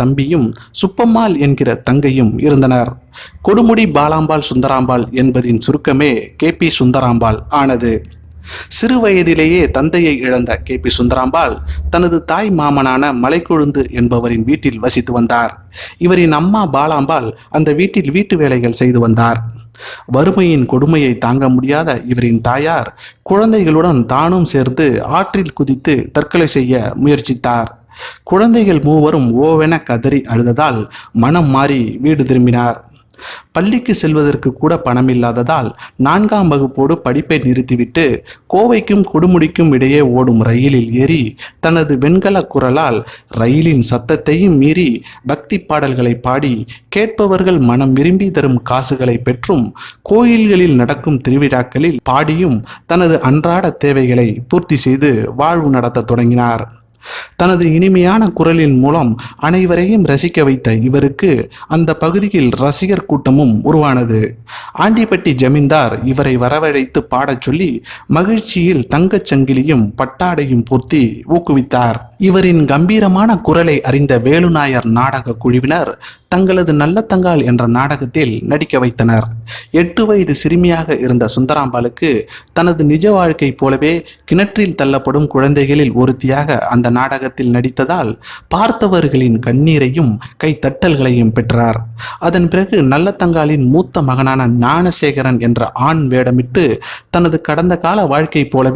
தம்பியும் சுப்பம்மாள் என்கிற தங்கையும் இருந்தனர். கொடுமுடி பாலாம்பாள் சுந்தராம்பாள் என்பதின் சுருக்கமே கே பி சுந்தராம்பாள் ஆனது. சிறு வயதிலேயே தந்தையை இழந்த கே பி சுந்தராம்பாள் தனது தாய் மாமனான மலைக்கொழுந்து என்பவரின் வீட்டில் வசித்து வந்தார். இவரின் அம்மா பாலாம்பாள் அந்த வீட்டில் வீட்டு வேலைகள் செய்து வந்தார். வறுமையின் கொடுமையை தாங்க முடியாத இவரின் தாயார் குழந்தைகளுடன் தானும் சேர்ந்து ஆற்றில் குதித்து தற்கொலை செய்ய முயற்சித்தார். குழந்தைகள் மூவரும் ஓவென கதறி அழுததால் மனம் மாறி வீடு திரும்பினார். பள்ளிக்கு செல்வதற்கு கூட பணம் இல்லாததால் நான்காம் வகுப்போடு படிப்பை நிறுத்திவிட்டு கோவைக்கும் கொடுமுடிக்கும் இடையே ஓடும் ரயிலில் ஏறி தனது வெண்கல குரலால் ரயிலின் சத்தத்தையும் மீறி பக்தி பாடல்களை பாடி கேட்பவர்கள் மனம் விரும்பி தரும் காசுகளை பெற்றும் கோயில்களில் நடக்கும் திருவிழாக்களில் பாடியும் தனது அன்றாட தேவைகளை பூர்த்தி செய்து வாழ்வு நடத்த தொடங்கினார். தனது இனிமையான குரலின் மூலம் அனைவரையும் ரசிக்க வைத்த இவருக்கு அந்த பகுதியில் ரசிகர் கூட்டமும் உருவானது. ஆண்டிப்பட்டி ஜமீன்தார் இவரை வரவழைத்து பாடச் சொல்லி மகிழ்ச்சியில் தங்கச் சங்கிலியும் பட்டாடையும் பூர்த்தி ஊக்குவித்தார். இவரின் கம்பீரமான குரலை அறிந்த வேலுநாயர் நாடக குழுவினர் தங்களது நல்லத்தங்கால் என்ற நாடகத்தில் நடிக்க வைத்தனர். எட்டு வயது சிறுமியாக இருந்த சுந்தராம்பாளுக்கு தனது நிஜ வாழ்க்கை போலவே கிணற்றில் தள்ளப்படும் குழந்தைகளில் ஒருத்தியாக அந்த நாடகத்தில் நடித்ததால் பார்த்தவர்களின் கண்ணீரையும் கைத்தட்டல்களையும் பெற்றார். அதன் பிறகு நல்லத்தங்காலின் மூத்த மகனான ஞானசேகரன் என்ற ஆண் வேடமிட்டு தனது கடந்த கால வாழ்க்கை போலவே